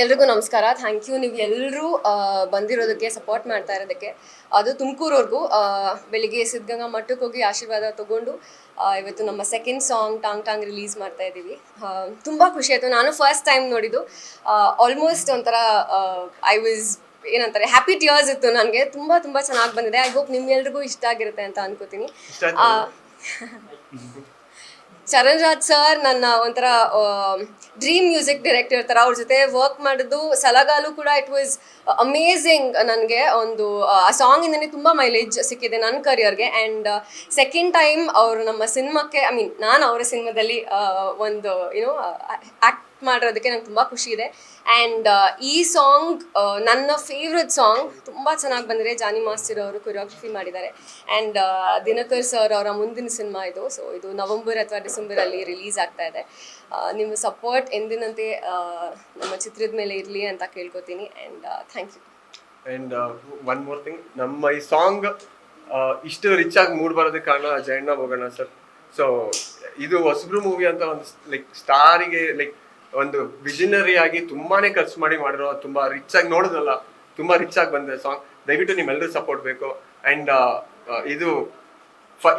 ಎಲ್ರಿಗೂ ನಮಸ್ಕಾರ. Thank you ನೀವು ಎಲ್ಲರೂ ಬಂದಿರೋದಕ್ಕೆ ಸಪೋರ್ಟ್ ಮಾಡ್ತಾ ಇರೋದಕ್ಕೆ. ಅದು ತುಮಕೂರವ್ರಿಗೂ ಬೆಳಿಗ್ಗೆ ಸಿದ್ಧಗಂಗಾ ಮಠಕ್ಕೆ ಹೋಗಿ ಆಶೀರ್ವಾದ ತಗೊಂಡು ಇವತ್ತು ನಮ್ಮ ಸೆಕೆಂಡ್ ಸಾಂಗ್ ಟಾಂಗ್ ಟಾಂಗ್ ರಿಲೀಸ್ ಮಾಡ್ತಾ ಇದ್ದೀವಿ. ತುಂಬ ಖುಷಿ ಆಯಿತು. ನಾನು ಫಸ್ಟ್ ಟೈಮ್ ನೋಡಿದ್ದು. ಆಲ್ಮೋಸ್ಟ್ ಒಂಥರ ಐ ವಾಸ್ ಏನಂತಾರೆ ಹ್ಯಾಪಿ ಟಿಯರ್ಸ್ ಇತ್ತು ನನಗೆ. ತುಂಬ ತುಂಬ ಚೆನ್ನಾಗಿ ಬಂದಿದೆ. ಐ ಹೋಪ್ ನಿಮ್ಗೆಲ್ರಿಗೂ ಇಷ್ಟ ಆಗಿರುತ್ತೆ ಅಂತ ಅನ್ಕೋತೀನಿ. ಚರಣ್ ರಾಜ್ ಸರ್ ನನ್ನ ಒಂಥರ ಡ್ರೀಮ್ ಮ್ಯೂಸಿಕ್ ಡೈರೆಕ್ಟರ್ ಥರ ಅವ್ರ ಜೊತೆ ವರ್ಕ್ ಮಾಡಿದ್ದು. ಸಲಗಾಲು ಕೂಡ ಇಟ್ ವಾಸ್ ಅಮೇಝಿಂಗ್ ನನಗೆ. ಒಂದು ಆ, ಸಾಂಗಿಂದನೇ ತುಂಬ ಮೈಲೇಜ್ ಸಿಕ್ಕಿದೆ ನನ್ನ ಕರಿಯರ್ಗೆ ಆ್ಯಂಡ್ ಸೆಕೆಂಡ್ ಟೈಮ್ ಅವರು ನಮ್ಮ ಸಿನಿಮಾಕ್ಕೆ ಐ ಮೀನ್ ನಾನು ಅವರ ಸಿನಿಮಾದಲ್ಲಿ ಒಂದು ಏನು ಆ್ಯಕ್ಟ್ ಮಾಡಿರೋದಕ್ಕೆ ನಂಗೆ ತುಂಬ ಖುಷಿ ಇದೆ. ಆ್ಯಂಡ್ ಈ ಸಾಂಗ್ ನನ್ನ ಫೇವ್ರೆಟ್ ಸಾಂಗ್ ತುಂಬ ಚೆನ್ನಾಗಿ ಬಂದಿದೆ. ಜಾನಿ ಮಾಸ್ಟರ್ ಅವರು ಕೊರಿಯೋಗ್ರಫಿ ಮಾಡಿದ್ದಾರೆ. ಆ್ಯಂಡ್ ದಿನಕರ್ ಸರ್ ಅವರ ಮುಂದಿನ ಸಿನಿಮಾ ಇದು. ಸೊ ಇದು ನವಂಬರ್ ಅಥವಾ ಡಿಸೆಂಬರಲ್ಲಿ ರಿಲೀಸ್ ಆಗ್ತಾ ಇದೆ. ನಿಮ್ಮ ಸಪೋರ್ಟ್ ಎಂದಿನಂತೆ ನಮ್ಮ ಚಿತ್ರದ ಮೇಲೆ ಇರಲಿ ಅಂತ ಕೇಳ್ಕೊತೀನಿ. And thank you and one more thing ನಮ್ಮ ಈ ಸಾಂಗ್ ಇಷ್ಟು ರಿಚ್ ಆಗಿ ಮೂಡ್ ಬರೋದಕ್ಕೆ ಕಾರಣ ಜಯಣ್ಣ ಹೋಗೋಣ ಸರ್ ಸೊ ಇದು ಹೊಸಬ್ರು ಮೂವಿ ಅಂತ ಒಂದು ಲೈಕ್ ಸ್ಟಾರಿಗೆ ಲೈಕ್ ಒಂದು ವಿಷನರಿ ಆಗಿ ತುಂಬಾನೇ ಖರ್ಚು ಮಾಡಿ ಮಾಡಿರೋ, ತುಂಬಾ ರಿಚ್ ಆಗಿ ನೋಡೋದಲ್ಲ, ತುಂಬಾ ರಿಚ್ ಆಗಿ ಬಂದಿದೆ ಸಾಂಗ್ ದಯವಿಟ್ಟು ನಿಮ್ಮೆಲ್ಲರೂ ಸಪೋರ್ಟ್ ಬೇಕು. ಅಂಡ್ ಇದು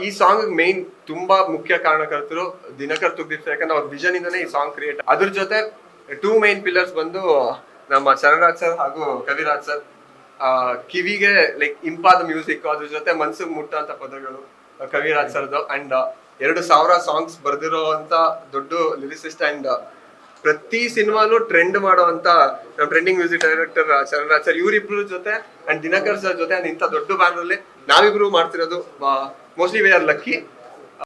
ಈ ಸಾಂಗ್ ಮೇನ್ ತುಂಬಾ ಮುಖ್ಯ ಕಾರಣಕರ್ತರು ದಿನಕರ್ ತುಗ್ದಿರ್ತಾರೆ ಯಾಕಂದ್ರೆ ಅವ್ರ ವಿಷನ್ ಇಂದಾನೆ ಈ ಸಾಂಗ್ ಕ್ರಿಯೇಟ್ ಅದ್ರ ಜೊತೆ ಟೂ ಮೇನ್ ಪಿಲ್ಲರ್ಸ್ ಬಂದು ನಮ್ಮ ಶರಣರಾಜ್ ಸರ್ ಹಾಗೂ ಕವಿರಾಜ್ ಸರ್ ಕಿವಿಗೆ ಲೈಕ್ ಇಂಪಾದ ಮ್ಯೂಸಿಕ್ ಅದ್ರ ಜೊತೆ ಮನ್ಸಿಗೆ ಮುಟ್ಟಂತ ಪದಗಳು ಕವಿರಾಜ್ ಸರ್ದು. ಅಂಡ್ ಎರಡು ಸಾವಿರ ಸಾಂಗ್ಸ್ ಬರ್ದಿರೋ ಅಂತ ದೊಡ್ಡ ಲಿರಿಸಿಸ್ಟ್ ಅಂಡ್ ಪ್ರತಿ ಸಿನಿಮಾನು ಟ್ರೆಂಡ್ ಮಾಡುವಂತ ನಮ್ಮ trending music director Charanraj sir ಇವರಿಬ್ರು ಜೊತೆ ಅಂಡ್ ದಿನಕರ್ ಸರ್ ಜೊತೆ ಅಂಡ್ ಇಂಥ ದೊಡ್ಡ ಬ್ಯಾನರ್ ಅಲ್ಲಿ ನಾವಿಬ್ರು ಮಾಡ್ತಿರೋದು ಮೋಸ್ಟ್ಲಿ ವಿ ಆರ್ ಲಕ್ಕಿ